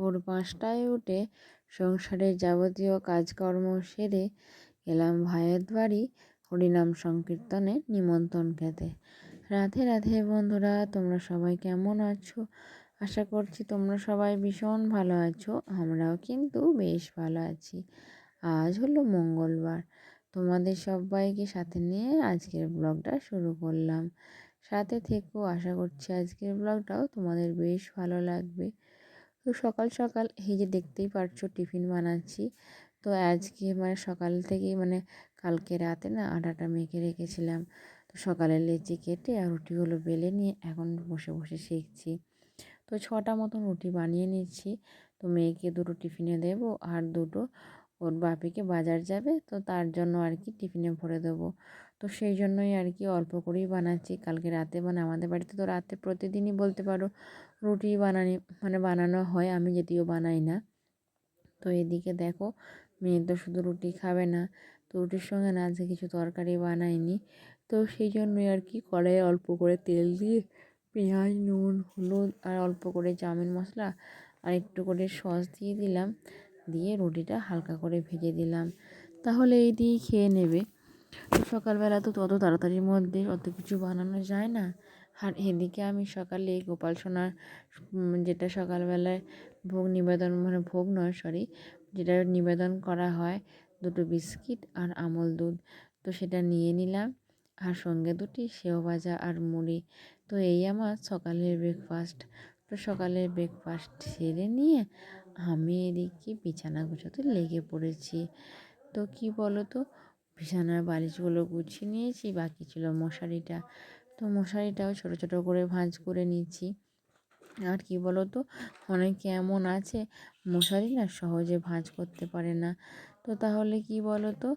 ভোর পাঁচটায় উঠে সংসারের যাবতীয় কাজকর্ম সেরে এলাম ভাইয়ের বাড়ি হরিনাম সংকীর্তনে নিমন্ত্রণ খেতে রাধে রাধে বন্ধুরা, তোমরা সবাই কেমন আছো? আশা করছি তোমরা সবাই ভীষণ ভালো আছো, আমরাও কিন্তু বেশ ভালো আছি। আজ হলো মঙ্গলবার, তোমাদের সবাইকে সাথে নিয়ে আজকের ব্লগটা শুরু করলাম। সাথে থেকেও আশা করছি আজকের ব্লগটাও তোমাদের বেশ ভালো লাগবে। তো সকাল সকাল এই যে দেখতেই পারছ টিফিন বানাচ্ছি। তো আজকে মানে সকাল থেকেই মানে কালকে রাতে না আটাটা মেখে রেখেছিলাম। তো সকালে লেচি কেটে আর রুটিগুলো বেলে নিয়ে এখন বসে বসে শিখছি। তো ছটা মতন রুটি বানিয়ে নিচ্ছি। তো মেয়েকে দুটো টিফিনে দেবো আর দুটো ওর বাপিকে বাজার যাবে। তো তার জন্য আর কি টিফিনে ভরে দেবো। তো সেই জন্যই আর কি অল্প করেই বানাচ্ছি। কালকে রাতে মানে আমাদের বাড়িতে তো রাতে প্রতিদিনই বলতে পারো রুটি বানানি মানে বানানো হয়, আমি যদিও বানাই না। তো এদিকে দেখো মেয়ে তো শুধু রুটি খাবে না, তো রুটির সঙ্গে না আজকে কিছু তরকারি বানাইনি। তো সেই জন্যই আর কি কড়াইয়ে অল্প করে তেল দিয়ে পেঁয়াজ, নুন, হলুদ আর অল্প করে চাউমিন মশলা আর একটু করে সস দিয়ে দিলাম। দিয়ে রুটিটা হালকা করে ভেজে দিলাম। তাহলে এই দিয়েই খেয়ে নেবে। তো সকালবেলা তো তত তাড়াতাড়ির মধ্যে অত কিছু বানানো যায় না। আর এদিকে আমি সকালে গোপাল সোনার যেটা সকালবেলায় ভোগ নিবেদন মানে ভোগ নয় সরি যেটা নিবেদন করা হয় দুটো বিস্কিট আর আমল দুধ, তো সেটা নিয়ে নিলাম। আর সঙ্গে দুটি সেও ভাজা আর মুড়ি, তো এই আমার সকালের ব্রেকফাস্ট তো সকালের ব্রেকফাস্ট সেরে নিয়ে আমি এদিকে বিছানা গুছোতে লেগে পড়েছি। তো কি বলো তো বিছানার বালিশগুলো গুছিয়ে নিয়েছি, বাকি ছিল মশারিটা। তো মশারিটাও ছোটো ছোটো করে ভাঁজ করে নিচ্ছি। আর কি বলো তো অনেকে এমন আছে, মশারি না সহজে ভাঁজ করতে পারে না। তো তাহলে কি বলো তো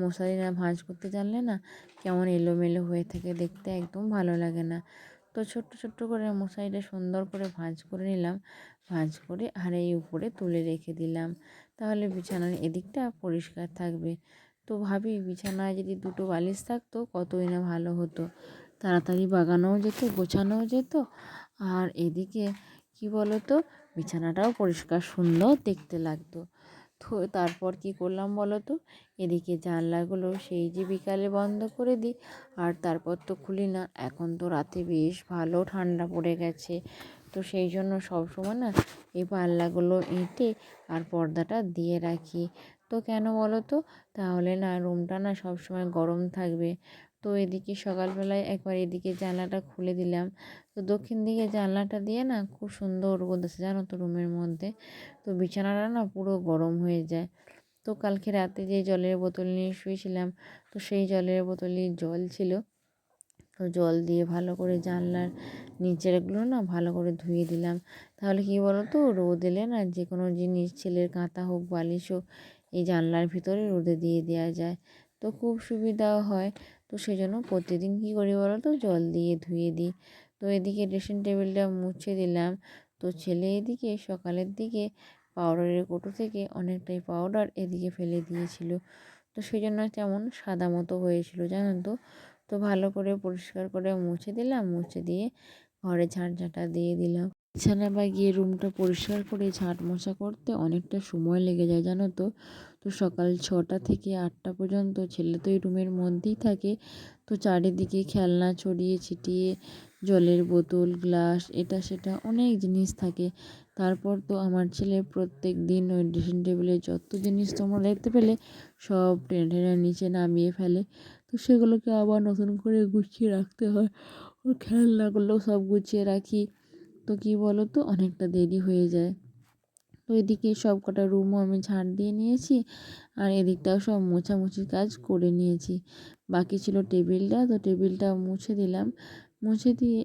মশারি না ভাঁজ করতে জানলে না কেমন এলোমেলো হয়ে থাকে দেখতে একদম ভালো লাগে না। তো ছোট্ট ছোট্ট করে মশারিটা সুন্দর করে ভাঁজ করে নিলাম, ভাঁজ করে আর এই উপরে তুলে রেখে দিলাম। তাহলে বিছানার এদিকটা পরিষ্কার থাকবে। তো ভাবি, বিছানায় যদি দুটো বালিশ থাকতো, কতই না ভালো হতো। তাড়াতাড়ি বাগানোও যেত, গোছানোও যেত। আর এদিকে, কি বলো তো বিছানাটাও পরিষ্কার সুন্দর দেখতে লাগতো। তো তারপর কি করলাম বলো তো এদিকে জানলাগুলো সেই যে বিকালে বন্ধ করে দিই। আর তারপর তো খুলি না, এখন তো রাতে বেশ ভালো ঠান্ডা পড়ে গেছে। তো সেই জন্য সবসময় না, এই পাল্লাগুলো এঁটে আর পর্দাটা দিয়ে রাখি। তো কেন বলো তো? তাহলে না রুমটা না সবসময় গরম থাকবে। তো এদিকে সকালবেলায় একবার এদিকে জানলাটা খুলে দিলাম। তো দক্ষিণ দিকে জানলাটা দিয়ে না খুব সুন্দর রোদ আছে জানো তো রুমের মধ্যে। তো বিছানাটা না পুরো গরম হয়ে যায়। তো কালকে রাতে যে জলের বোতল নিয়ে শুয়েছিলাম, তো সেই জলের বোতলে জল ছিল। তো জল দিয়ে ভালো করে জানলার নিচেরগুলো না ভালো করে ধুয়ে দিলাম। তাহলে কী বলো তো? রোদ এলে না যে কোনো জিনিস, ছেলের কাঁথা হোক, বালিশ হোক এই জানলার ভিতরে রোদে দিয়ে দেওয়া যায়। তো খুব সুবিধাও হয়। তো সেই জন্য প্রতিদিন কী করি বলো তো জল দিয়ে ধুয়ে দিই। তো এদিকে ড্রেসিং টেবিলটা মুছে দিলাম। তো ছেলে এদিকে সকালের দিকে পাউডারের কোটো থেকে অনেকটাই পাউডার এদিকে ফেলে দিয়েছিল। তো সেই জন্য কেমন সাদা মতো হয়েছিল জানো তো? তো ভালো করে পরিষ্কার করে মুছে দিলাম। মুছে দিয়ে ঘরে ঝাঁট ঝাঁটা দিয়ে দিলাম। বিছানা বা গিয়ে রুমটা পরিষ্কার করে ঝাঁট মশা করতে অনেকটা সময় লেগে যায়, জানো তো? তো সকাল ছটা থেকে আটটা পর্যন্ত ছেলে তো এই রুমের মধ্যেই থাকে। তো চারিদিকে খেলনা ছড়িয়ে ছিটিয়ে, জলের বোতল, গ্লাস, এটা সেটা অনেক জিনিস থাকে। তারপর তো আমার ছেলে প্রত্যেক দিন ওই ড্রেসিং টেবিলে যত জিনিস তোমরা দেখতে পেলে, সব টেনে টেনে নিচে নামিয়ে ফেলে। তো সেগুলোকে আবার নতুন করে গুছিয়ে রাখতে হয়। ওর খেলনাগুলো সব গুছিয়ে রাখি। তো কী বলো তো অনেকটা দেরি হয়ে যায়। তো এদিকে সব কটা রুমও আমি ঝাঁট দিয়ে নিয়েছি আর এদিকটাও সব মোছামুছির কাজ করে নিয়েছি। বাকি ছিল টেবিলটা, তো টেবিলটা মুছে দিলাম। মুছে দিয়ে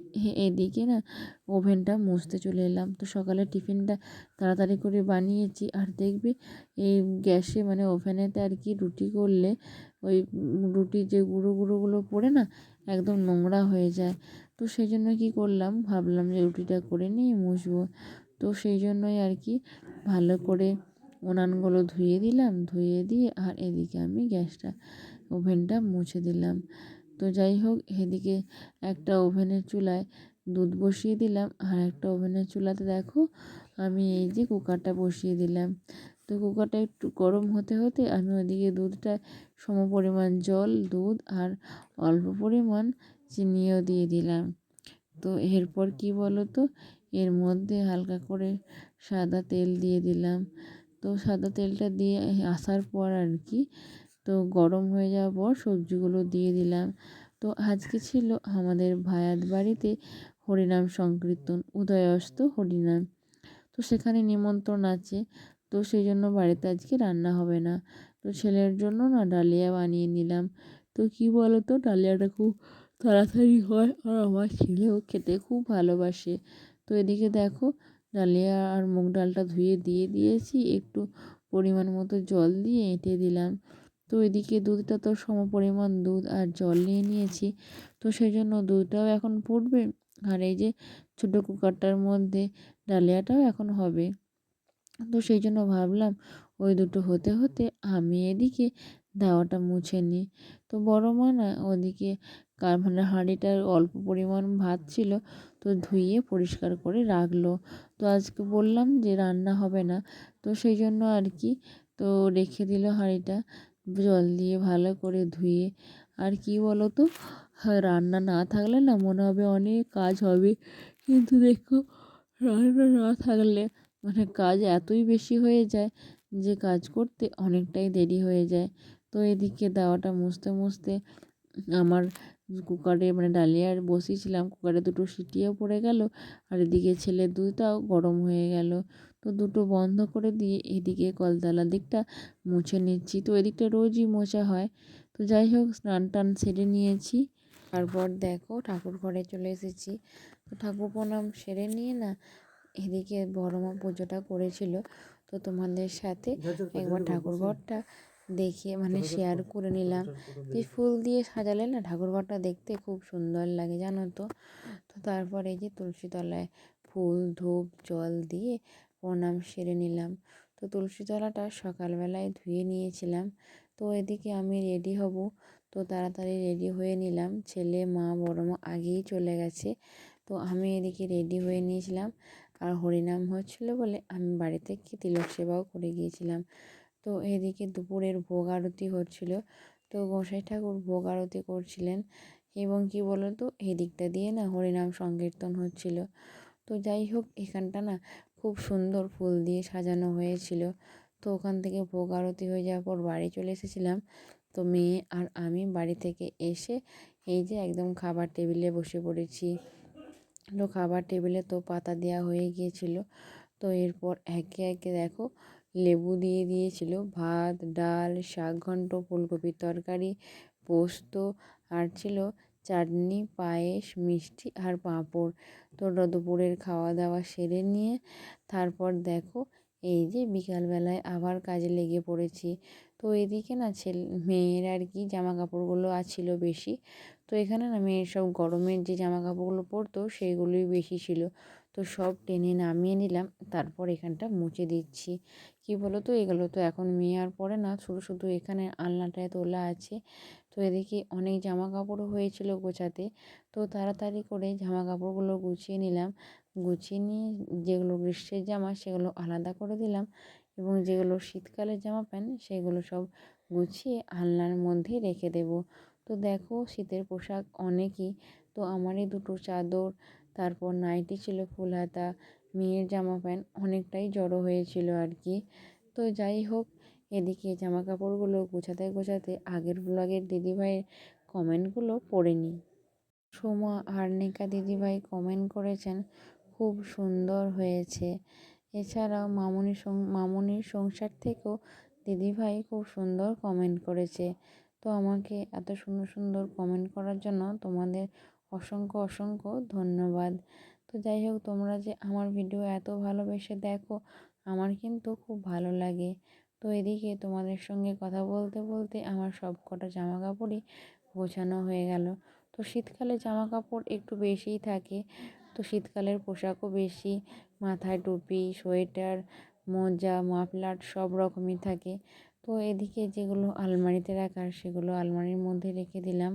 এদিকে না ওভেনটা মুছতে চলে এলাম। তো সকালে টিফিনটা তাড়াতাড়ি করে বানিয়েছি আর দেখবে এই গ্যাসে মানে ওভেনেতে আর কি রুটি করলে ওই রুটির যে গুঁড়ো গুঁড়োগুলো পড়ে না, একদম নোংরা হয়ে যায়। তো সেই জন্য কী করলাম? ভাবলাম যে রুটিটা করে নিয়ে মুছবো। তো সেই জন্যই আর কি ভালো করে উনানগুলো ধুয়ে দিলাম, ধুয়ে দিয়ে আর এদিকে আমি গ্যাসটা ওভেনটা মুছে দিলাম। তো যাই হোক, এদিকে একটা ওভেনের চুলায় দুধ বসিয়ে দিলাম। আর একটা ওভেনের চুলাতে দেখো, আমি এই যে কুকারটা বসিয়ে দিলাম। তো কুকারটা একটু গরম হতে হতে আমি ওদিকে দুধটা সম পরিমাণ জল, দুধ আর অল্প পরিমাণ চিনিও দিয়ে দিলাম। তো এরপর কি বলো তো এর মধ্যে হালকা করে সাদা তেল দিয়ে দিলাম। তো সাদা তেলটা দিয়ে আসার পর আর কি, তো গরম হয়ে যাওয়ার পর সবজিগুলো দিয়ে দিলাম। তো আজকে ছিল আমাদের ভায়াত বাড়িতে হরিনাম সংকীর্তন, উদয়স্ত হরিনাম। তো সেখানে নিমন্ত্রণ আছে, তো সেই জন্য বাড়িতে আজকে রান্না হবে না। তো ছেলের জন্য না ডালিয়া বানিয়ে নিলাম। তো কি বলো তো ডালিয়াটা খুব তাড়াতাড়ি হয় আর আমার ছেলেও খেতে খুব ভালোবাসে। তো এদিকে দেখো ডালিয়া আর মুগ ডালটা ধুয়ে দিয়ে দিয়েছি, একটু পরিমাণ মতো জল দিয়ে এঁটে দিলাম। তো এদিকে দুধটা তো সম পরিমাণ দুধ আর জল নিয়ে নিয়েছি। তো সেই জন্য দুধটাও এখন ফুটবে আর এই যে ছোটো কুকারটার মধ্যে ডালিয়াটাও এখন হবে। তো সেই জন্য ভাবলাম ওই দুটো হতে হতে আমি এদিকে দাওয়াটা মুছে নিই তো বড় মা না ওদিকে মানে হাঁড়িটার অল্প পরিমাণ ভাত ছিল, তো ধুয়ে পরিষ্কার করে রাখল। তো আজকে বললাম যে রান্না হবে না, তো সেই জন্য আর কি, তো রেখে দিল হাঁড়িটা, জল দিয়ে ভালো করে ধুয়ে। আর কি বলো তো রান্না না থাকলে না মনে হবে অনেক কাজ হবে। কিন্তু দেখো, রান্না না থাকলে মানে কাজ এতই বেশি হয়ে যায় যে কাজ করতে অনেকটাই দেরি হয়ে যায়। তো এদিকে দাওয়াটা মুছতে মুছতে আমার কুকারে মানে ডালিয়ার বসিয়েছিলাম। কুকারে দুটো সিটিও পড়ে গেল আর এদিকে ছেলে দুধটাও গরম হয়ে গেল। তো দুটো বন্ধ করে দিয়ে এদিকে কলতলার দিকটা মুছে নিচ্ছি। তো এদিকটা রোজই মোছা হয়। তো যাই হোক স্নান টান সেরে নিয়েছি। তারপর দেখো ঠাকুর ঘরে চলে এসেছি। তো ঠাকুর প্রণাম সেরে নিয়ে না এদিকে বড়মা পুজোটা করেছিল। তো তোমাদের সাথে একবার ঠাকুর ঘরটা দেখিয়ে মানে শেয়ার করে নিলাম। যে ফুল দিয়ে সাজালে না ঠাকুর ঘরটা দেখতে খুব সুন্দর লাগে জানো তো। তো তারপর এই যে তুলসী তলায় ফুল ধূপ জল দিয়ে প্রণাম সেরে নিলাম। তো তুলসী তলাটা সকালবেলায় ধুয়ে নিয়েছিলাম। তো এদিকে আমি রেডি হব। তো তাড়াতাড়ি রেডি হয়ে নিলাম। ছেলে মা বড় মা আগেই চলে গেছে। তো আমি এদিকে রেডি হয়ে নিয়েছিলাম। আর হরিনাম হচ্ছিল বলে আমি বাড়ি থেকে তিলক সেবাও করে গিয়েছিলাম। তো এদিকে দুপুরের ভোগ আরতি হচ্ছিল। তো গোসাই ঠাকুর ভোগ আরতি করছিলেন এবং কি বলো তো এদিকটা দিয়ে না হরিনাম সংকীর্তন হচ্ছিল। তো যাই হোক, এখানটা না খুব সুন্দর ফুল দিয়ে সাজানো হয়েছিল। তো ওখান থেকে ভোগ আরতি হয়ে যাওয়ার পর বাড়ি চলে এসেছিলাম। তো মেয়ে আর আমি বাড়ি থেকে এসে এই যে একদম খাবার টেবিলে বসে পড়েছি। তো খাবার টেবিলে তো পাতা দেওয়া হয়ে গিয়েছিল। তো এরপর একে একে দেখো লেবু দিয়ে দিয়েছিল, ভাত, ডাল, শাক ঘন্ট, ফুলকপির তরকারি, পোস্ত, আর ছিল চাটনি, পায়েস, মিষ্টি আর পাঁপড়। তো দুপুরের খাওয়া দাওয়া সেরে নিয়ে তারপর দেখো, এই যে বিকালবেলায় আবার কাজে লেগে পড়েছি। তো এদিকে না ছেলে মেয়ের আর কি জামা কাপড়গুলো আছিল বেশি। তো এখানে না মেয়ের সব গরমের যে জামা কাপড়গুলো পরতো সেইগুলোই বেশি ছিল। তো সব টেনে নামিয়ে নিলাম, তারপর এখানটা মুছে দিচ্ছি। কি বলো তো এগুলো তো এখন মেয়ে আর পরে না, শুধু শুধু এখানে আলনাটায় তোলা আছে। তো এদিকে অনেক জামা কাপড়ও হয়েছিল গোছাতে। তো তাড়াতাড়ি করে জামা কাপড়গুলো গুছিয়ে নিলাম। গুছিয়ে নিয়ে যেগুলো গ্রীষ্মের জামা সেগুলো আলাদা করে দিলাম এবং যেগুলো শীতকালের জামা প্যান্ট সেগুলো সব গুছিয়ে আলনার মধ্যে রেখে দেব। তো দেখো শীতের পোশাক অনেকই। তো আমারই দুটো চাদর, তারপর নাইটি ছিল ফুল হাতা মেয়ের জামা প্যান্ট অনেকটাই জড়ো হয়েছিল আর কি। তো যাই হোক, এদিকে জামা কাপড়গুলো গোছাতে গোছাতে আগের ব্লগের দিদিভাইয়ের কমেন্টগুলো পড়ে নিই। সোমা আর্নিকা দিদিভাই কমেন্ট করেছেন, খুব সুন্দর হয়েছে। এছাড়াও মামনি মামনির সংসার থেকেও দিদিভাই খুব সুন্দর কমেন্ট করেছে। তো আমাকে এত সুন্দর সুন্দর কমেন্ট করার জন্য তোমাদের অসংখ্য অসংখ্য ধন্যবাদ। তো যাই হোক, তোমরা যে আমার ভিডিও এত ভালোবেসে দেখো, আমার কিন্তু খুব ভালো লাগে। তো এদিকে তোমাদের সঙ্গে কথা বলতে বলতে আমার সব কটা জামা কাপড়ই গোছানো হয়ে গেল। তো শীতকালে জামা কাপড় একটু বেশিই থাকে। তো শীতকালের পোশাকও বেশি, মাথায় টুপি, সোয়েটার, মোজা, মাফলার সব রকমই থাকে। তো এদিকে যেগুলো আলমারিতে রাখার, সেগুলো আলমারির মধ্যে রেখে দিলাম।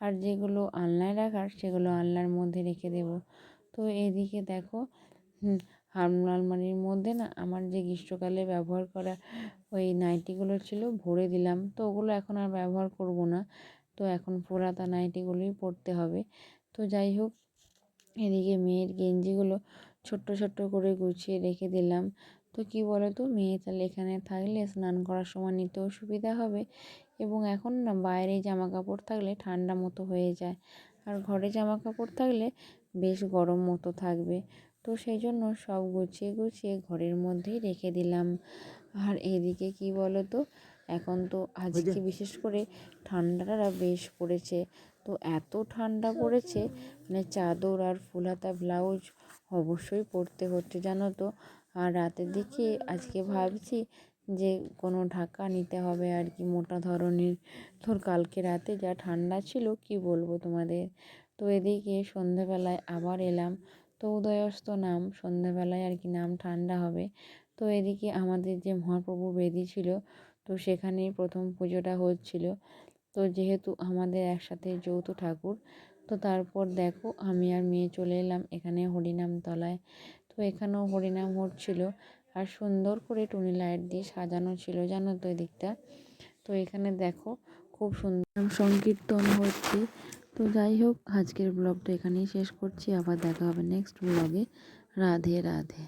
আর যেগুলো আলনায় রাখার, সেগুলো আলনার মধ্যে রেখে দেবো। তো এদিকে দেখো আলমারির মধ্যে না আমার যে গ্রীষ্মকালে ব্যবহার করা ওই নাইটিগুলো ছিল ভরে দিলাম। তো ওগুলো এখন আর ব্যবহার করব না। তো এখন পুরাতা নাইটিগুলোই পরতে হবে। তো যাই হোক, এদিকে মেয়ের গেঞ্জিগুলো ছোট্ট ছোট্ট করে গুছিয়ে রেখে দিলাম। তো কি বলো তো মেয়ে তাহলে এখানে থাকলে স্নান করার সময় নিতেও সুবিধা হবে এবং এখন না বাইরে জামা কাপড় থাকলে ঠান্ডা মতো হয়ে যায়। আর ঘরে জামা কাপড় থাকলে বেশ গরম মতো থাকবে। তো সেই জন্য সব গুছিয়ে গুছিয়ে ঘরের মধ্যেই রেখে দিলাম। আর এদিকে কি বলো তো এখন তো আজকে বিশেষ করে ঠান্ডাটা বেশ পড়েছে। তো এত ঠান্ডা পড়েছে মানে চাদর আর ফুল হাতা ব্লাউজ অবশ্যই পরতে হচ্ছে জানো তো? আর রাতের দিকে আজকে ভাবছি যে কোনো ঢাকা নিতে হবে আর কি মোটা ধরনের। তোর কালকে রাতে যা ঠান্ডা ছিল কি বলব তোমাদের? তো এদিকে সন্ধেবেলায় আবার এলাম। তো উদয়স্ত নাম সন্ধ্যাবেলায় আর কি নাম ঠান্ডা হবে। তো এদিকে আমাদের যে মহাপ্রভু বেদি ছিল, তো সেখানেই প্রথম পুজোটা হচ্ছিল। তো যেহেতু আমাদের একসাথে যৌথ ঠাকুর, তো তারপর দেখো আমি আর মেয়ে চলে এলাম এখানে হরিনাম তলায়। তো এখানেও হরিনাম হচ্ছিল আর সুন্দর করে টুনি লাইট দিয়ে সাজানো ছিল, জানো তো এদিকটা। তো এখানে দেখো খুব সুন্দর সংকীর্তন হচ্ছে। তো যাই হোক, আজকের ব্লগটা এখানেই শেষ করছি। আবার দেখা হবে নেক্সট ব্লগে রাধে রাধে।